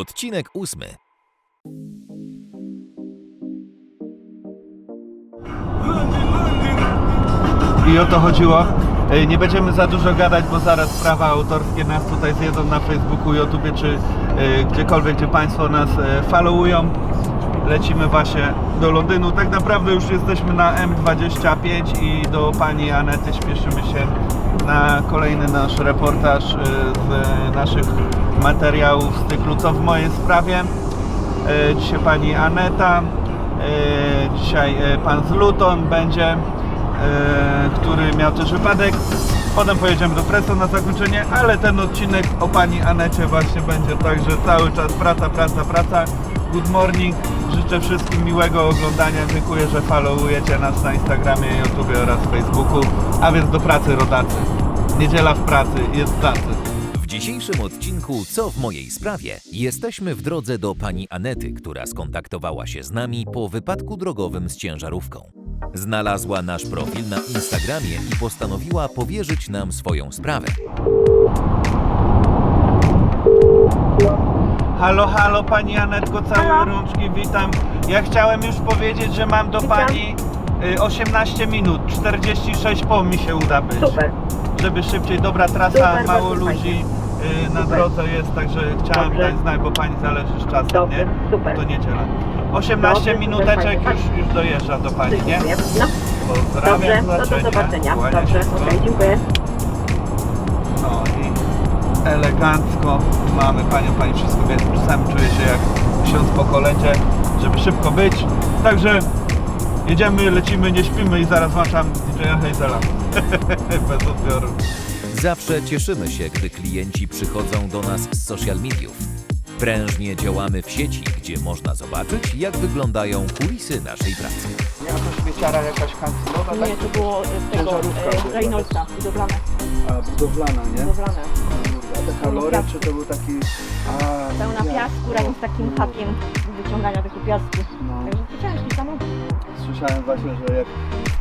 Odcinek ósmy. I o to chodziło. Nie będziemy za dużo gadać, bo zaraz prawa autorskie nas tutaj zjedzą na Facebooku, YouTubie czy e, gdziekolwiek, gdzie Państwo nas e, followują. Lecimy właśnie do Londynu. Tak naprawdę już jesteśmy na M25 i do pani Anety śpieszymy się na kolejny nasz reportaż e, z naszych materiałów z cyklu Co w mojej sprawie. E, Dzisiaj pani Aneta, e, dzisiaj pan z Luton będzie, który miał też wypadek. Potem pojedziemy do Presto na zakończenie, ale ten odcinek o pani Anecie właśnie będzie także cały czas praca, praca, praca. Good morning. Życzę wszystkim miłego oglądania. Dziękuję, że followujecie nas na Instagramie, YouTube oraz Facebooku. A więc do pracy rodacy. Niedziela w pracy, jest pracy. W dzisiejszym odcinku Co w mojej sprawie jesteśmy w drodze do pani Anety, która skontaktowała się z nami po wypadku drogowym z ciężarówką. Znalazła nasz profil na Instagramie i postanowiła powierzyć nam swoją sprawę. Halo, halo Pani Anetko, całe rączki, witam. Ja chciałem już powiedzieć, że mam do Witam. Pani y, 18 minut, 46 po mi się uda być. Super. Żeby szybciej, dobra trasa, Super, mało bardzo ludzi y, na Super. drodze jest, także chciałem Dobrze. dać znać, bo Pani zależy z czasem, Dobrze, nie? super. To niedziela. 18 Dobrze, minuteczek fajnie. już, już dojeżdża do Pani, nie? Dziękuję. No, Pozdrawiam, dobrze, to do zobaczenia. Dobrze, się, okej, dziękuję. No i elegancko mamy panią, pani wszystko wie, czasami czuję się jak ksiądz po kolędzie, żeby szybko być. Także jedziemy, lecimy, nie śpimy i zaraz włączam DJ-a Hazela. Bez odbioru. Zawsze cieszymy się, gdy klienci przychodzą do nas z social mediów. Prężnie działamy w sieci, gdzie można zobaczyć, jak wyglądają kulisy naszej pracy. Jakaś wieciara, jakaś kanclowa, Nie, to było z tego Ciężarówka e, Reynoldsa, budowlane. A, budowlana, nie? budowlane. A te kalory, czy to był taki... A, Pełna piasku razem z takim hakiem wyciągania tego piasku. No. Także to ciężki samochód. Słyszałem właśnie, że jak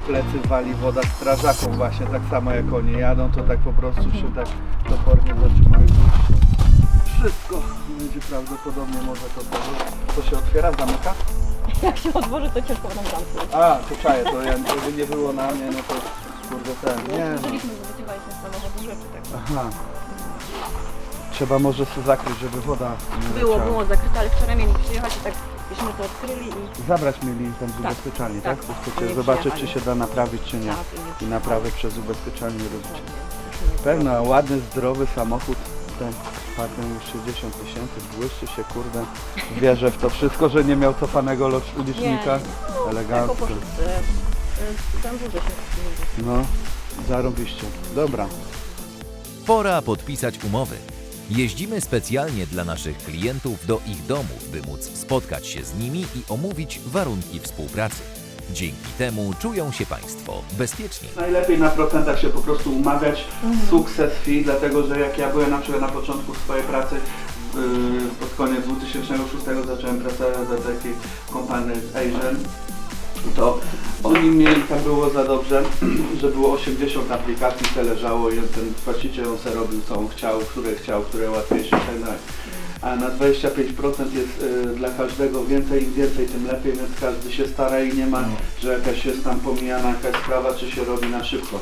plecy wali woda strażakom właśnie, tak samo jak oni jadą, to tak po prostu się tak topornie zatrzymają. Wszystko będzie prawdopodobnie może to zdarzyć. To się otwiera, zamyka? Jak się otworzy, to ciężko będą zamknąć. A, to czaję, to ja, żeby nie było na mnie, no to kurde ten, nie no. Musieliśmy wyciągać z samochodu rzeczy, tak. Aha. Trzeba może sobie zakryć, żeby woda nie Było, leciała. było zakryte, ale wczoraj mieli przyjechać i tak byśmy to odkryli i Zabrać mieli tam z Tak, ubezpieczalni, tak? tak. Chcecie Nie zobaczyć, czy przyjechali. się da naprawić, czy nie. tak, i nie naprawę przez ubezpieczalnię robić. Pewno, ładny, zdrowy samochód, ten parkiem już 60 tysięcy, błyszczy się, kurde, wierzę w to wszystko, że nie miał cofanego lo- licznika, Jako elegancko, poszedł, e, e, tam dużo się no, zarobiście, dobra. Pora podpisać umowy. Jeździmy specjalnie dla naszych klientów do ich domów, by móc spotkać się z nimi i omówić warunki współpracy. Dzięki temu czują się Państwo bezpiecznie. Najlepiej na procentach się po prostu umawiać, sukces fee, dlatego że jak ja byłem na przykład na początku swojej pracy, yy, pod koniec 2006 zacząłem pracować za takiej kompanii Asian, to oni mieli, tam było za dobrze, że było 80 aplikacji, te leżało i ten właściciel on se robił co on chciał, które chciał, które łatwiejsze i tak dalej. A na 25% jest y, dla każdego więcej, im więcej tym lepiej, więc każdy się stara i nie ma, że jakaś jest tam pomijana jakaś sprawa, czy się robi na szybko.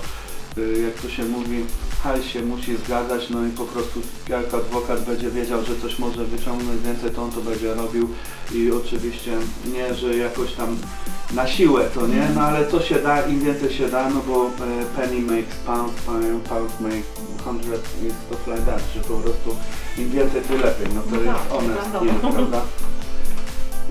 Y, jak to się mówi, hajs się musi zgadzać, no i po prostu jak adwokat będzie wiedział, że coś może wyciągnąć więcej, to on to będzie robił i oczywiście nie, że jakoś tam na siłę to nie, no ale to się da, im więcej się da, no bo e, penny makes pound, pound, pound make hundred i stuff like that, że po prostu im więcej tym lepiej, no to No jest tak, honest wiadomo. deal, prawda?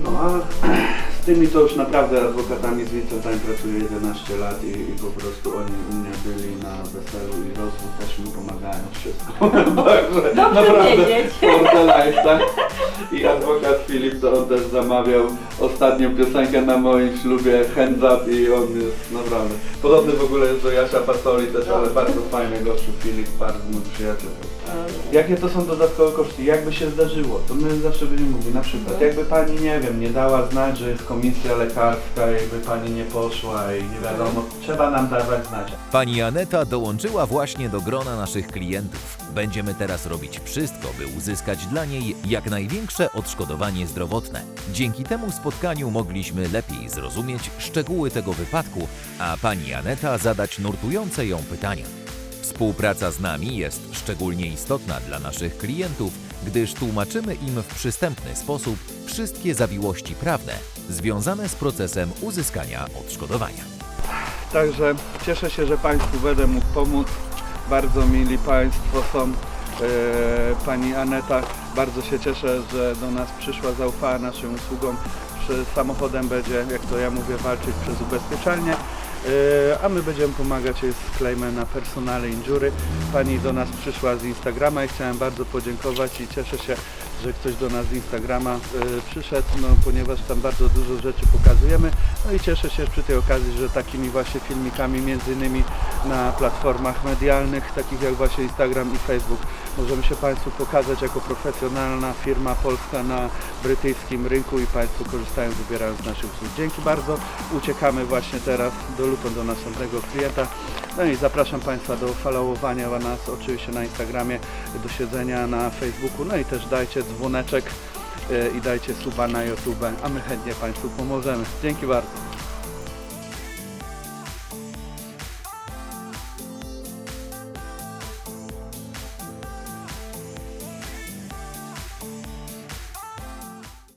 No a tymi to już naprawdę adwokatami z Vincentami pracuję 11 lat i, i po prostu oni u mnie byli na weselu i rozwód też mi pomagają wszystko. Także naprawdę wiedzieć. for the life, tak? I adwokat Filip to on też zamawiał ostatnią piosenkę na moim ślubie Hands Up i on jest naprawdę podobny w ogóle jest do Jasia Pasoli też, ale bardzo fajny gościu Filip, bardzo mój przyjaciel. Jakie to są dodatkowe koszty? Jakby się zdarzyło, to my zawsze będziemy mówili, na przykład, jakby pani, nie wiem, nie dała znać, że jest komisja lekarska, jakby pani nie poszła i nie wiadomo, trzeba nam dawać znać. Pani Aneta dołączyła właśnie do grona naszych klientów. Będziemy teraz robić wszystko, by uzyskać dla niej jak największe odszkodowanie zdrowotne. Dzięki temu spotkaniu mogliśmy lepiej zrozumieć szczegóły tego wypadku, a pani Aneta zadać nurtujące ją pytania. Współpraca z nami jest szczególnie istotna dla naszych klientów, gdyż tłumaczymy im w przystępny sposób wszystkie zawiłości prawne związane z procesem uzyskania odszkodowania. Także cieszę się, że Państwu będę mógł pomóc. Bardzo mili Państwo są. E, pani Aneta, bardzo się cieszę, że do nas przyszła, zaufała naszym usługom. Samochodem będzie, jak to ja mówię, walczyć przez ubezpieczalnię. E, A my będziemy pomagać jej z na personale injury. Pani do nas przyszła z Instagrama i chciałem bardzo podziękować i cieszę się, że ktoś do nas z Instagrama e, przyszedł, no, ponieważ tam bardzo dużo rzeczy pokazujemy. No i cieszę się przy tej okazji, że takimi właśnie filmikami między innymi na platformach medialnych, takich jak właśnie Instagram i Facebook, możemy się Państwu pokazać jako profesjonalna firma polska na brytyjskim rynku i Państwo korzystają, wybierając naszych usług. Dzięki bardzo. Uciekamy właśnie teraz do Luton do następnego klienta. No i zapraszam Państwa do followowania nas oczywiście na Instagramie, do siedzenia na Facebooku, no i też dajcie dzwoneczek e, i dajcie suba na YouTube, a my chętnie Państwu pomożemy. Dzięki bardzo.